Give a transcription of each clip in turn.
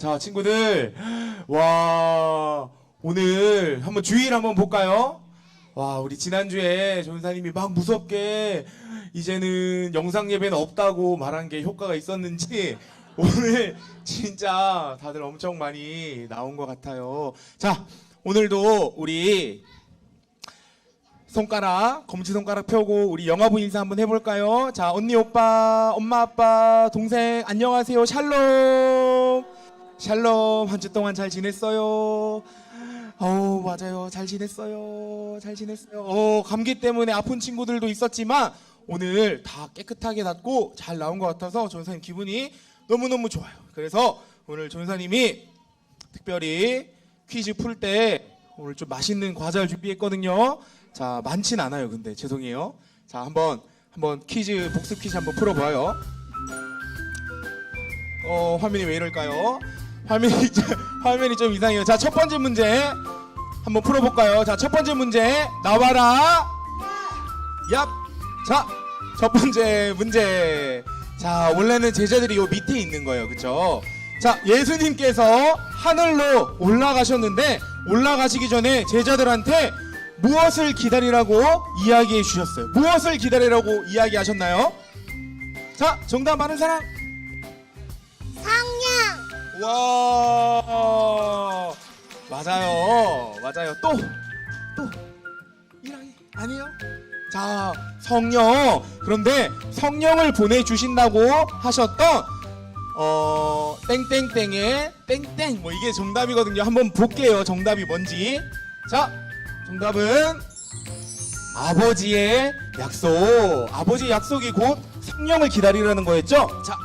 자, 친구들. 와, 오늘 한번 주일 한번 볼까요? 와, 우리 지난주에 전사님이 막 무섭게 이제는 영상 예배는 없다고 말한 게 효과가 있었는지 오늘 진짜 다들 엄청 많이 나온 것 같아요. 자, 오늘도 우리 손가락, 검지손가락 펴고 우리 영화부 인사 한번 해볼까요? 자, 언니, 오빠, 엄마, 아빠, 동생, 안녕하세요. 샬롬. 샬롬. 한 주 동안 잘 지냈어요? 어우, 맞아요. 잘 지냈어요. 잘 지냈어요. 어, 감기 때문에 아픈 친구들도 있었지만 오늘 다 깨끗하게 낫고 잘 나온 것 같아서 전사님 기분이 너무 너무 좋아요. 그래서 오늘 전사님이 특별히 퀴즈 풀 때 오늘 좀 맛있는 과자를 준비했거든요. 자, 많진 않아요. 근데 죄송해요. 자, 한번 한번 퀴즈 복습 퀴즈 한번 풀어봐요. 어, 화면이 왜 이럴까요? 화면이 좀, 화면이 좀 이상해요. 자, 첫 번째 문제 한번 풀어볼까요? 자, 첫 번째 문제 나와라. 얍. 자, 첫 번째 문제. 자, 원래는 제자들이 요 밑에 있는 거예요. 그쵸? 자, 예수님께서 하늘로 올라가셨는데, 올라가시기 전에 제자들한테 무엇을 기다리라고 이야기해 주셨어요? 무엇을 기다리라고 이야기하셨나요? 자, 정답 많은 사람? 성냥 와, 맞아요. 맞아요. 또, 또, 이랑이 아니에요? 자, 성령. 그런데 성령을 보내주신다고 하셨던, 어, 땡땡땡의 땡땡. 뭐 이게 정답이거든요. 한번 볼게요. 정답이 뭔지. 자, 정답은 아버지의 약속. 아버지의 약속이 곧 성령을 기다리라는 거였죠? 자,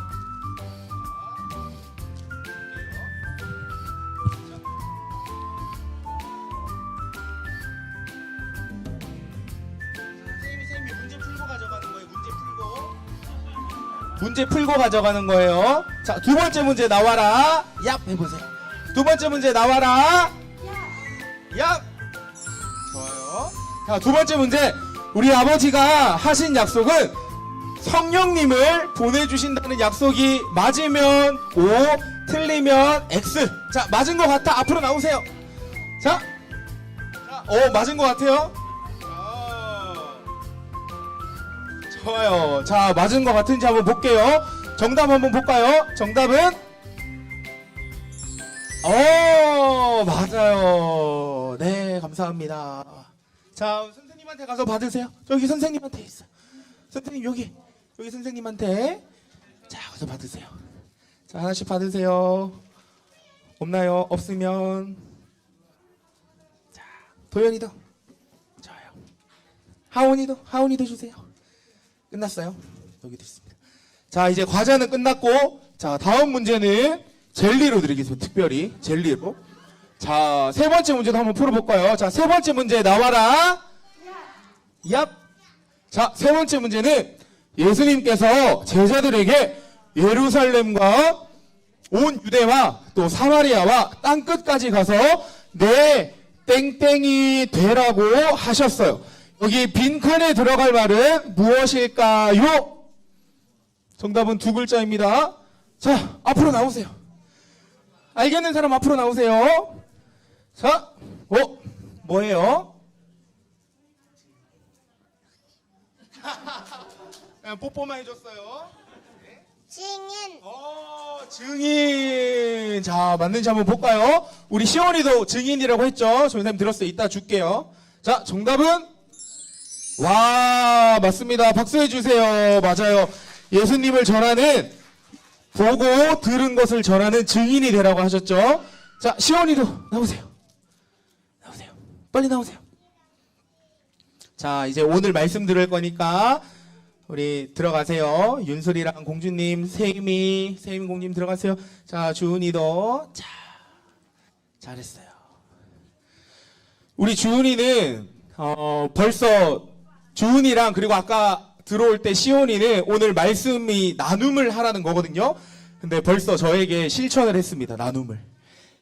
문제 풀고 가져가는 거예요. 자, 두 번째 문제 나와라. 얍 해보세요. 두 번째 문제 나와라. 얍. 좋아요. 자, 두 번째 문제. 우리 아버지가 하신 약속은 성령님을 보내주신다는 약속이 맞으면 O, 틀리면 X. 자, 맞은 것 같아. 앞으로 나오세요. 자, 자, 어, 맞은 것 같아요. 좋아요. 자, 맞은 것 같은지 한번 볼게요. 정답 한번 볼까요? 정답은? 어, 맞아요. 네, 감사합니다. 자, 선생님한테 가서 받으세요. 저기 선생님한테 있어. 선생님, 여기. 여기 선생님한테. 자, 가서 받으세요. 자, 하나씩 받으세요. 없나요? 없으면. 자, 도현이도. 좋아요. 하온이도, 하온이도 주세요. 끝났어요. 여기도 있습니다. 자, 이제 과자는 끝났고, 자, 다음 문제는 젤리로 드리겠습니다. 특별히 젤리로. 자, 세 번째 문제도 한번 풀어볼까요? 자, 세 번째 문제 나와라. 얍. 자, 세 번째 문제는 예수님께서 제자들에게 예루살렘과 온 유대와 또 사마리아와 땅 끝까지 가서 내 땡땡이 되라고 하셨어요. 여기 빈칸에 들어갈 말은 무엇일까요? 정답은 두 글자입니다. 자, 앞으로 나오세요. 알겠는 사람 앞으로 나오세요. 자, 어, 뭐예요? 그냥 뽀뽀만 해줬어요. 증인 어, 증인. 자, 맞는지 한번 볼까요? 우리 시원이도 증인이라고 했죠? 저 선생님 들었어요. 이따 줄게요. 자, 정답은? 와, 맞습니다. 박수해 주세요. 맞아요. 예수님을 전하는, 보고 들은 것을 전하는 증인이 되라고 하셨죠? 자, 시원이도 나오세요. 나오세요. 빨리 나오세요. 자, 이제 오늘 말씀 들을 거니까 우리 들어가세요. 윤솔이랑 공주님, 세임이, 세임 공님 들어가세요. 자, 주은이도 자, 잘했어요. 우리 주은이는 어, 벌써 주은이랑 그리고 아까 들어올 때 시온이는 오늘 말씀이 나눔을 하라는 거거든요. 근데 벌써 저에게 실천을 했습니다. 나눔을.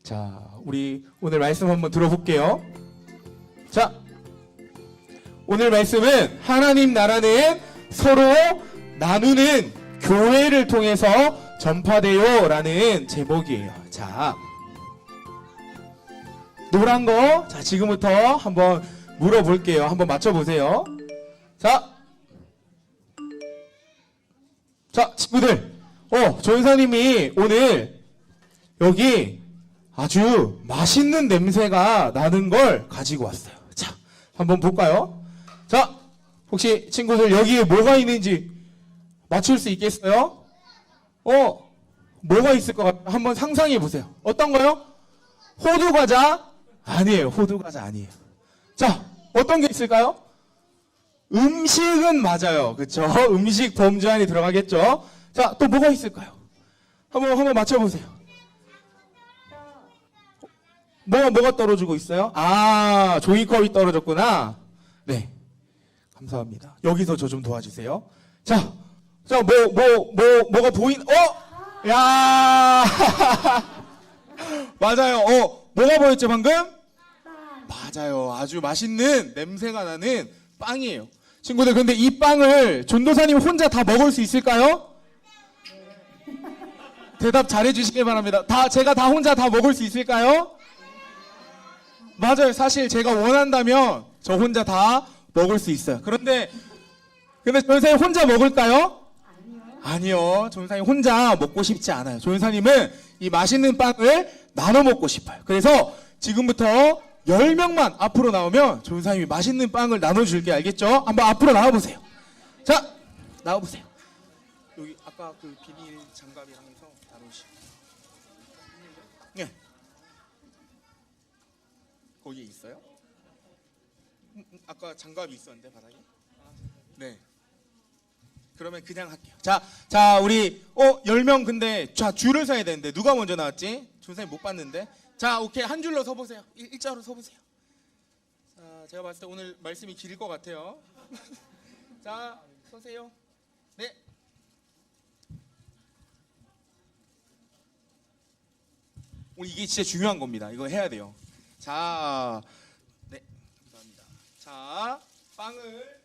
자, 우리 오늘 말씀 한번 들어볼게요. 자, 오늘 말씀은 하나님 나라는 서로 나누는 교회를 통해서 전파돼요라는 제목이에요. 자, 노란 거, 자 지금부터 한번 물어볼게요. 한번 맞춰보세요. 자, 자 친구들, 어 조연사님이 오늘 여기 아주 맛있는 냄새가 나는 걸 가지고 왔어요. 자, 한번 볼까요? 자, 혹시 친구들 여기에 뭐가 있는지 맞출 수 있겠어요? 어, 뭐가 있을 것 같아요? 한번 상상해 보세요. 어떤 거요? 호두 과자? 아니에요. 호두 과자 아니에요. 자, 어떤 게 있을까요? 음식은 맞아요. 그쵸? 음식 범주 안에 들어가겠죠? 자, 또 뭐가 있을까요? 한번, 한번 맞춰보세요. 뭐가, 뭐가 떨어지고 있어요? 아, 종이컵이 떨어졌구나. 네. 감사합니다. 여기서 저 좀 도와주세요. 자, 자, 뭐, 뭐, 뭐, 뭐가 보인, 어? 야! 맞아요. 어, 뭐가 보였죠, 방금? 맞아요. 아주 맛있는 냄새가 나는 빵이에요. 친구들, 근데 이 빵을 전도사님 혼자 다 먹을 수 있을까요? 대답 잘해 주시길 바랍니다. 다, 제가 다 혼자 다 먹을 수 있을까요? 맞아요. 사실 제가 원한다면 저 혼자 다 먹을 수 있어요. 그런데, 근데 전사님 혼자 먹을까요? 아니요. 조연사님 혼자 먹고 싶지 않아요. 조연사님은 이 맛있는 빵을 나눠 먹고 싶어요. 그래서 지금부터 10명만 앞으로 나오면 조연사님이 맛있는 빵을 나눠줄게 알겠죠? 한번 앞으로 나와보세요. 자, 나와보세요. 여기 아까 그 비닐 장갑이랑 해서 나누시. 네. 거기에 있어요? 음, 음, 아까 장갑이 있었는데 바닥에? 네. 그러면 그냥 할게요. 자, 자, 우리 어 10명 근데 자, 줄을 서야 되는데 누가 먼저 나왔지? 준사님 못 봤는데. 자, 오케이. 한 줄로 서 보세요. 일 자로 서 보세요. 자, 제가 봤을 때 오늘 말씀이 길것 같아요. 자, 서세요. 네. 오늘 이게 진짜 중요한 겁니다. 이거 해야 돼요. 자, 네, 감사합니다. 자, 빵을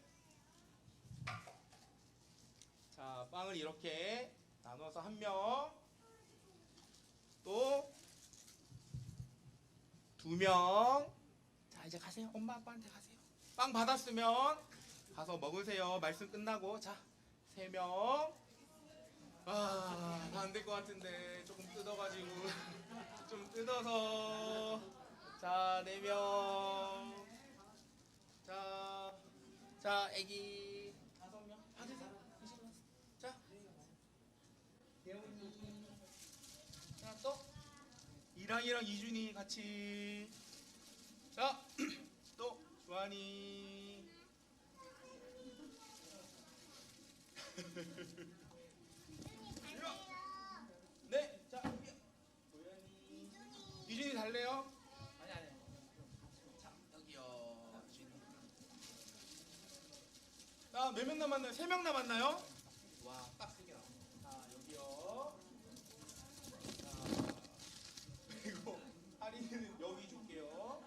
자, 빵을 이렇게 나눠서 한 명, 또 두 명. 자, 이제 가세요. 엄마 아빠한테 가세요. 빵 받았으면 가서 먹으세요. 말씀 끝나고 자, 세 명. 아, 안 될 것 같은데 조금 뜯어가지고 좀 뜯어서 자, 네 명. 자, 자, 애기 다섯 명 받으세요. 자, 예원이. 자, 또 이랑이랑 이준이 같이. 자, 또 주한이. 네, 자, 여기. 도현이. 이준이 달래요? 아니 아니. 자, 여기요. 이준이. 자, 몇명 남았나요? 세 명 남았나요? 와, 딱 세 개 남았어. 자, 여기요. 자, 그리고 할인이는 여기 줄게요.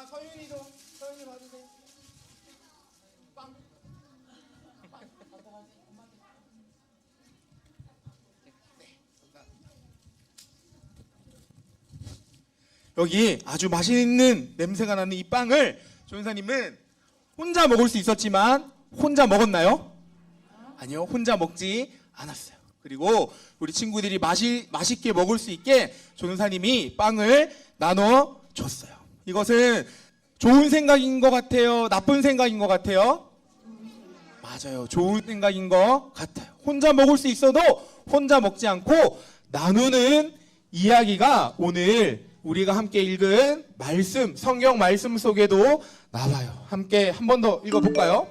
자, 서윤이도 서윤이 봐주세요. 빵. 빵. 네, 감사합니다. 여기 아주 맛있는 냄새가 나는 이 빵을 조연사님은 혼자 먹을 수 있었지만 혼자 먹었나요? 아니요, 혼자 먹지 않았어요. 그리고 우리 친구들이 맛이, 맛있게 먹을 수 있게 조연사님이 빵을 나눠 줬어요. 이것은 좋은 생각인 것 같아요? 나쁜 생각인 것 같아요? 맞아요. 좋은 생각인 것 같아요. 혼자 먹을 수 있어도 혼자 먹지 않고 나누는 이야기가 오늘 우리가 함께 읽은 말씀, 성경 말씀 속에도 나와요. 함께 한 번 더 읽어볼까요?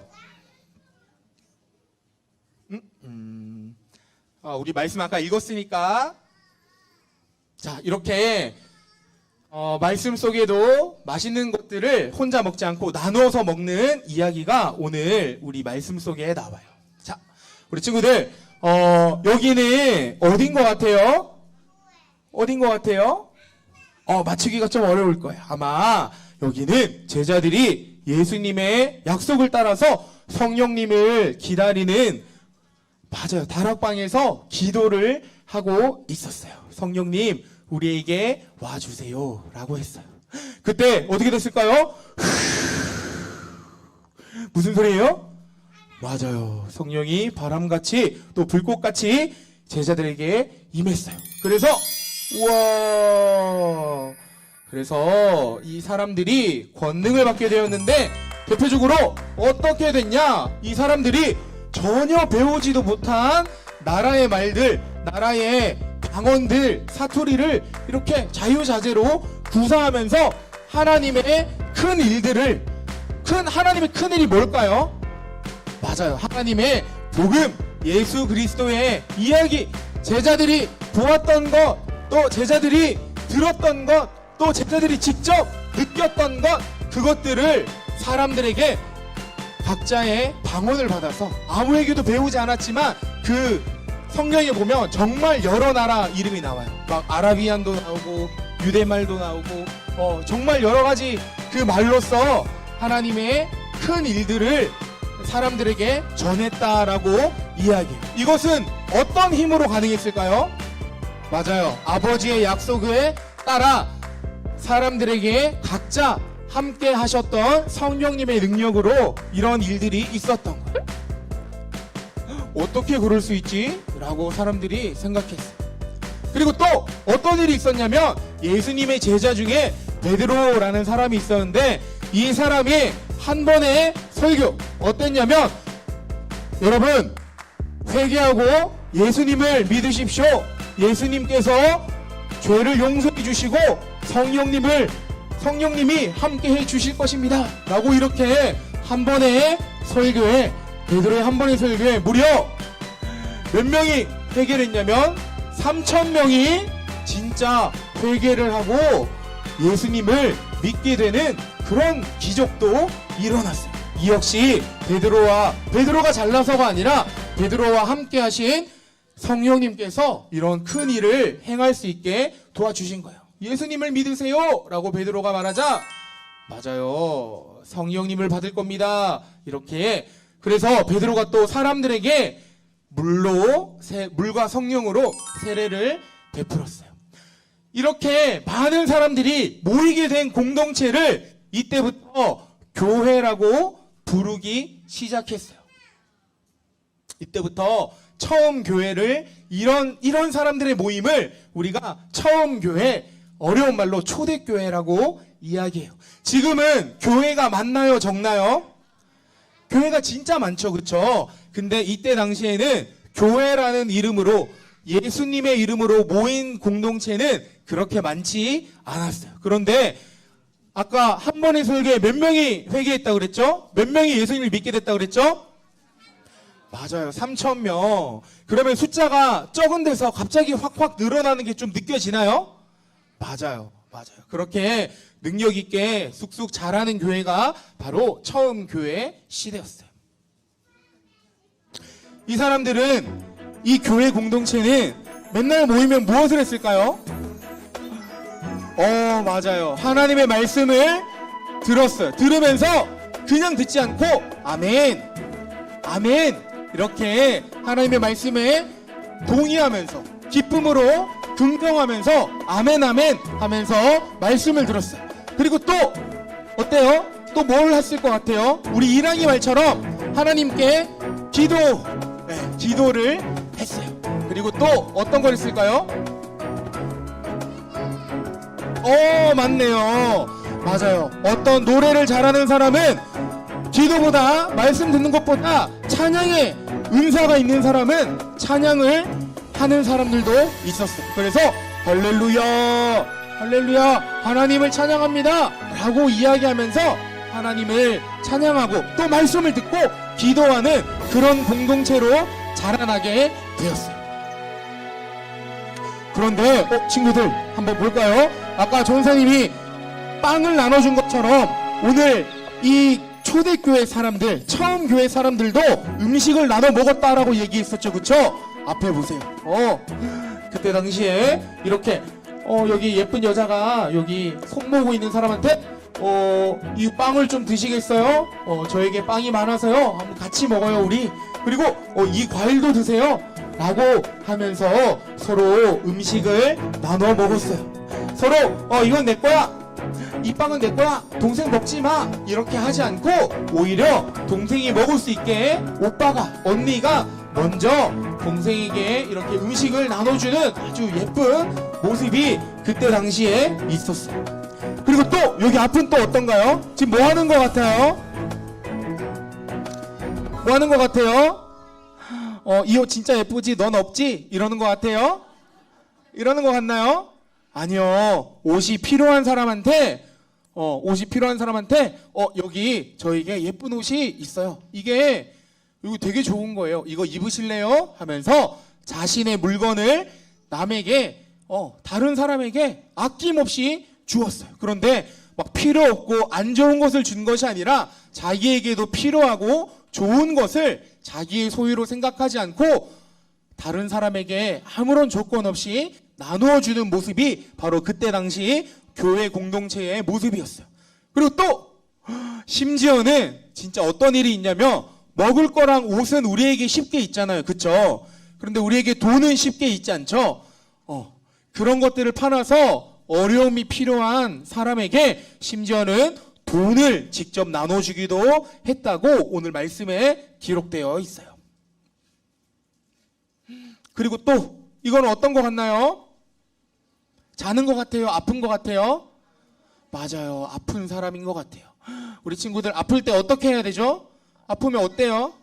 음, 음. 아, 우리 말씀 아까 읽었으니까 자 이렇게 어, 말씀 속에도 맛있는 것들을 혼자 먹지 않고 나누어서 먹는 이야기가 오늘 우리 말씀 속에 나와요. 자, 우리 친구들, 어, 여기는 어딘 것 같아요? 어딘 것 같아요? 어, 맞추기가 좀 어려울 거예요. 아마 여기는 제자들이 예수님의 약속을 따라서 성령님을 기다리는 맞아요. 다락방에서 기도를 하고 있었어요. 성령님, 우리에게 와주세요. 라고 했어요. 그때 어떻게 됐을까요? 무슨 소리예요? 맞아요. 성령이 바람같이 또 불꽃같이 제자들에게 임했어요. 그래서 우와 그래서 이 사람들이 권능을 받게 되었는데 대표적으로 어떻게 됐냐? 이 사람들이 전혀 배우지도 못한 나라의 말들, 나라의 방언들, 사투리를 이렇게 자유자재로 구사하면서 하나님의 큰 일들을 큰 하나님의 큰 일이 뭘까요? 맞아요. 하나님의 복음, 예수 그리스도의 이야기, 제자들이 보았던 것, 또 제자들이 들었던 것, 또 제자들이 직접 느꼈던 것, 그것들을 사람들에게 각자의 방언을 받아서 아무에게도 배우지 않았지만 그 성경에 보면 정말 여러 나라 이름이 나와요. 막 아라비안도 나오고 유대말도 나오고 어, 정말 여러 가지 그 말로써 하나님의 큰 일들을 사람들에게 전했다라고 이야기해요. 이것은 어떤 힘으로 가능했을까요? 맞아요. 아버지의 약속에 따라 사람들에게 각자 함께 하셨던 성령님의 능력으로 이런 일들이 있었던 거예요. 어떻게 그럴 수 있지? 라고 사람들이 생각했어요. 그리고 또 어떤 일이 있었냐면 예수님의 제자 중에 베드로라는 사람이 있었는데 이 사람이 한 번의 설교 어땠냐면 여러분 회개하고 예수님을 믿으십시오. 예수님께서 죄를 용서해 주시고 성령님을 성령님이 함께 해 주실 것입니다. 라고 이렇게 한 번의 설교에 베드로의 한 번의 설교에 무려 몇 명이 회개를 했냐면 3천 명이 진짜 회개를 하고 예수님을 믿게 되는 그런 기적도 일어났어요. 이 역시 베드로와 베드로가 잘나서가 아니라 베드로와 함께 하신 성령님께서 이런 큰 일을 행할 수 있게 도와주신 거예요. 예수님을 믿으세요! 라고 베드로가 말하자 맞아요. 성령님을 받을 겁니다. 이렇게 그래서 베드로가 또 사람들에게 물로 세- 물과 성령으로 세례를 베풀었어요. 이렇게 많은 사람들이 모이게 된 공동체를 이때부터 교회라고 부르기 시작했어요. 이때부터 처음 교회를 이런 이런 사람들의 모임을 우리가 처음 교회 어려운 말로 초대교회라고 이야기해요. 지금은 교회가 많나요, 적나요? 교회가 진짜 많죠, 그렇죠? 근데 이때 당시에는 교회라는 이름으로 예수님의 이름으로 모인 공동체는 그렇게 많지 않았어요. 그런데 아까 한 번의 설교에 몇 명이 회개했다 그랬죠? 몇 명이 예수님을 믿게 됐다 그랬죠? 맞아요. 3천 명. 그러면 숫자가 적은 데서 갑자기 확확 늘어나는 게 좀 느껴지나요? 맞아요. 맞아요. 그렇게 능력 있게 쑥쑥 자라는 교회가 바로 처음 교회 시대였어요. 이 사람들은 이 교회 공동체는 맨날 모이면 무엇을 했을까요? 어, 맞아요. 하나님의 말씀을 들었어요. 들으면서 그냥 듣지 않고 아멘. 아멘. 이렇게 하나님의 말씀에 동의하면서 기쁨으로 긍정하면서 아멘 아멘 하면서 말씀을 들었어요. 그리고 또 어때요? 또 뭘 했을 것 같아요? 우리 이랑이 말처럼 하나님께 기도, 네, 기도를 했어요. 그리고 또 어떤 걸 했을까요? 어, 맞네요. 맞아요. 어떤 노래를 잘하는 사람은 기도보다 말씀 듣는 것보다 찬양의 은사가 있는 사람은 찬양을 하는 사람들도 있었어요. 그래서 할렐루야, 할렐루야, 하나님을 찬양합니다. 라고 이야기하면서 하나님을 찬양하고 또 말씀을 듣고 기도하는 그런 공동체로 자라나게 되었어요. 그런데 어, 친구들 한번 볼까요? 아까 전사님이 빵을 나눠준 것처럼 오늘 이 초대교회 사람들, 처음 교회 사람들도 음식을 나눠 먹었다라고 얘기했었죠, 그쵸? 앞에 보세요. 어, 그때 당시에 이렇게 어, 여기 예쁜 여자가 여기 손 모으고 있는 사람한테 어, 이 빵을 좀 드시겠어요? 어, 저에게 빵이 많아서요. 한번 같이 먹어요, 우리. 그리고 어, 이 과일도 드세요. 라고 하면서 서로 음식을 나눠 먹었어요. 서로 어, 이건 내 거야. 이 빵은 내 거야. 동생 먹지 마. 이렇게 하지 않고 오히려 동생이 먹을 수 있게 오빠가 언니가 먼저 동생에게 이렇게 음식을 나눠주는 아주 예쁜 모습이 그때 당시에 있었어요. 그리고 또 여기 앞은 또 어떤가요? 지금 뭐 하는 것 같아요? 뭐 하는 것 같아요? 어, 이 옷 진짜 예쁘지? 넌 없지? 이러는 것 같아요? 이러는 것 같나요? 아니요. 옷이 필요한 사람한테, 어, 옷이 필요한 사람한테, 어, 여기 저에게 예쁜 옷이 있어요. 이게, 이거 되게 좋은 거예요. 이거 입으실래요? 하면서 자신의 물건을 남에게, 어, 다른 사람에게 아낌없이 주었어요. 그런데 막 필요 없고 안 좋은 것을 준 것이 아니라 자기에게도 필요하고 좋은 것을 자기의 소유로 생각하지 않고 다른 사람에게 아무런 조건 없이 나누어 주는 모습이 바로 그때 당시 교회 공동체의 모습이었어요. 그리고 또 심지어는 진짜 어떤 일이 있냐면 먹을 거랑 옷은 우리에게 쉽게 있잖아요. 그쵸? 그런데 우리에게 돈은 쉽게 있지 않죠? 어, 그런 것들을 팔아서 어려움이 필요한 사람에게 심지어는 돈을 직접 나눠주기도 했다고 오늘 말씀에 기록되어 있어요. 그리고 또 이건 어떤 것 같나요? 자는 것 같아요? 아픈 것 같아요? 맞아요. 아픈 사람인 것 같아요. 우리 친구들 아플 때 어떻게 해야 되죠? 아프면 어때요?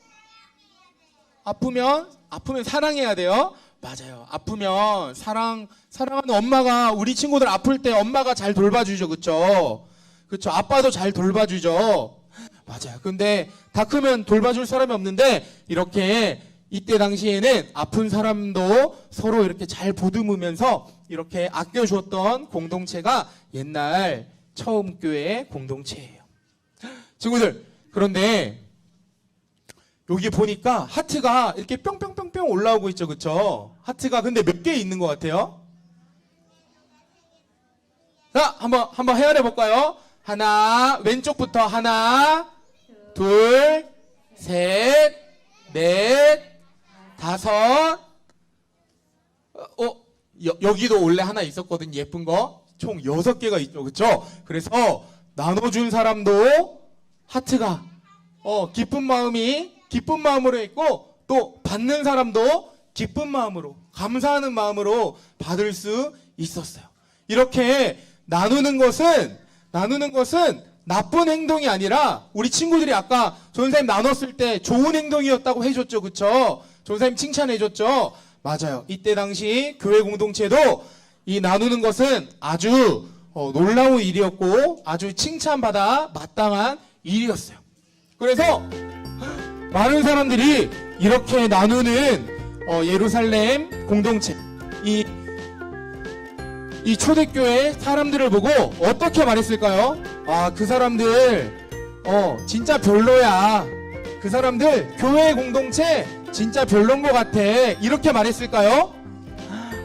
아프면 아프면 사랑해야 돼요. 맞아요. 아프면 사랑 사랑하는 엄마가 우리 친구들 아플 때 엄마가 잘 돌봐주죠, 그렇죠? 그렇죠. 아빠도 잘 돌봐주죠. 맞아요. 근데 다 크면 돌봐줄 사람이 없는데 이렇게 이때 당시에는 아픈 사람도 서로 이렇게 잘 보듬으면서 이렇게 아껴주었던 공동체가 옛날 처음 교회 공동체예요. 친구들 그런데 여기 보니까 하트가 이렇게 뿅뿅뿅뿅 올라오고 있죠, 그쵸? 하트가 근데 몇 개 있는 것 같아요? 자, 한번 한번 헤아려 볼까요? 하나, 왼쪽부터 하나, 둘, 셋, 넷, 다섯. 어, 여, 여기도 원래 하나 있었거든, 예쁜 거. 총 여섯 개가 있죠, 그쵸? 그래서 나눠준 사람도 하트가 어, 기쁜 마음이 기쁜 마음으로 있고 또 받는 사람도 기쁜 마음으로 감사하는 마음으로 받을 수 있었어요. 이렇게 나누는 것은 나누는 것은 나쁜 행동이 아니라 우리 친구들이 아까 전사님 나눴을 때 좋은 행동이었다고 해줬죠, 그쵸? 전사님 칭찬해줬죠. 맞아요. 이때 당시 교회 공동체도 이 나누는 것은 아주 어, 놀라운 일이었고 아주 칭찬받아 마땅한 일이었어요. 그래서 많은 사람들이 이렇게 나누는 어, 예루살렘 공동체 이, 이 초대교회 사람들을 보고 어떻게 말했을까요? 아 그 사람들 어 진짜 별로야 그 사람들 교회 공동체 진짜 별론 것 같아 이렇게 말했을까요?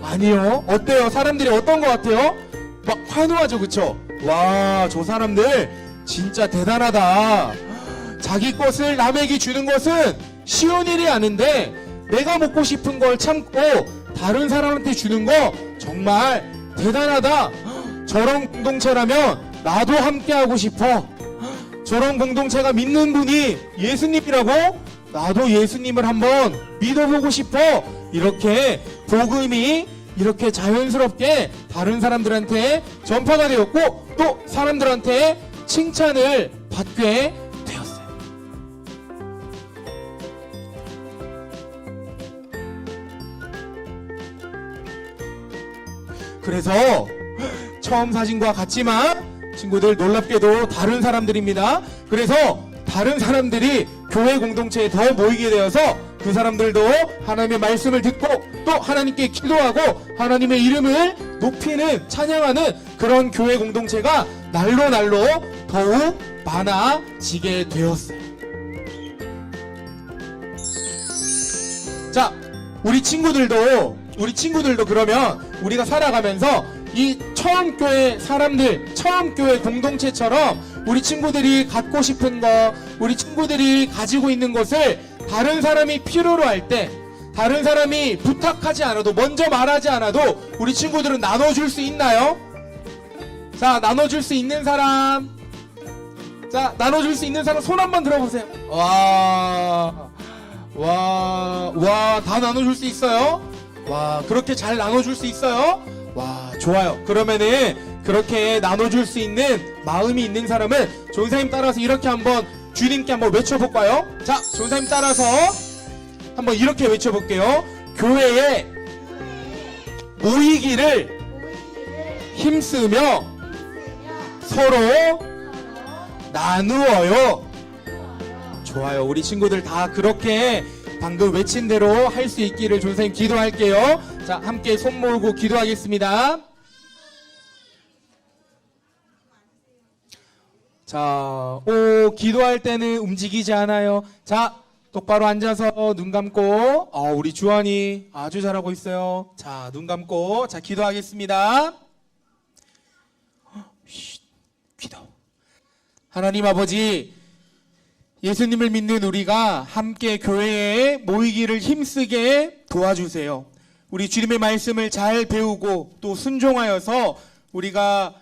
아니요 어때요 사람들이 어떤 것 같아요? 막 환호하죠 그쵸? 와 저 사람들 진짜 대단하다 자기 것을 남에게 주는 것은 쉬운 일이 아닌데 내가 먹고 싶은 걸 참고 다른 사람한테 주는 거 정말 대단하다. 저런 공동체라면 나도 함께 하고 싶어. 저런 공동체가 믿는 분이 예수님이라고 나도 예수님을 한번 믿어보고 싶어. 이렇게 복음이 이렇게 자연스럽게 다른 사람들한테 전파가 되었고 또 사람들한테 칭찬을 받게 그래서 처음 사진과 같지만 친구들 놀랍게도 다른 사람들입니다. 그래서 다른 사람들이 교회 공동체에 더 모이게 되어서 그 사람들도 하나님의 말씀을 듣고 또 하나님께 기도하고 하나님의 이름을 높이는 찬양하는 그런 교회 공동체가 날로 날로 더욱 많아지게 되었어요. 자, 우리 친구들도 우리 친구들도 그러면 우리가 살아가면서 이 처음 교회 사람들, 처음 교회 공동체처럼 우리 친구들이 갖고 싶은 거, 우리 친구들이 가지고 있는 것을 다른 사람이 필요로 할 때, 다른 사람이 부탁하지 않아도, 먼저 말하지 않아도 우리 친구들은 나눠줄 수 있나요? 자, 나눠줄 수 있는 사람. 자, 나눠줄 수 있는 사람 손 한번 들어보세요. 와, 와, 와, 다 나눠줄 수 있어요? 와, 그렇게 잘 나눠줄 수 있어요? 와, 좋아요. 그러면은 그렇게 나눠줄 수 있는 마음이 있는 사람은 조사님 따라서 이렇게 한번 주님께 한번 외쳐볼까요? 자, 조사님 따라서 한번 이렇게 외쳐볼게요. 교회에 모이기를 힘쓰며 서로 나누어요. 좋아요. 우리 친구들 다 그렇게 방금 외친 대로 할 수 있기를 존사님 기도할게요. 자, 함께 손 모으고 기도하겠습니다. 자, 오, 기도할 때는 움직이지 않아요. 자, 똑바로 앉아서 눈 감고, 어, 우리 주원이 아주 잘하고 있어요. 자, 눈 감고, 자, 기도하겠습니다. 쉿, 기도. 하나님 아버지, 예수님을 믿는 우리가 함께 교회에 모이기를 힘쓰게 도와주세요. 우리 주님의 말씀을 잘 배우고 또 순종하여서 우리가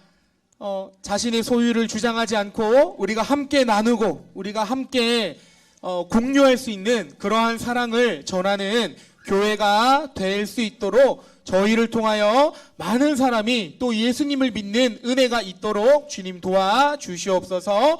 어, 자신의 소유를 주장하지 않고 우리가 함께 나누고 우리가 함께 어, 공유할 수 있는 그러한 사랑을 전하는 교회가 될 수 있도록 저희를 통하여 많은 사람이 또 예수님을 믿는 은혜가 있도록 주님 도와 주시옵소서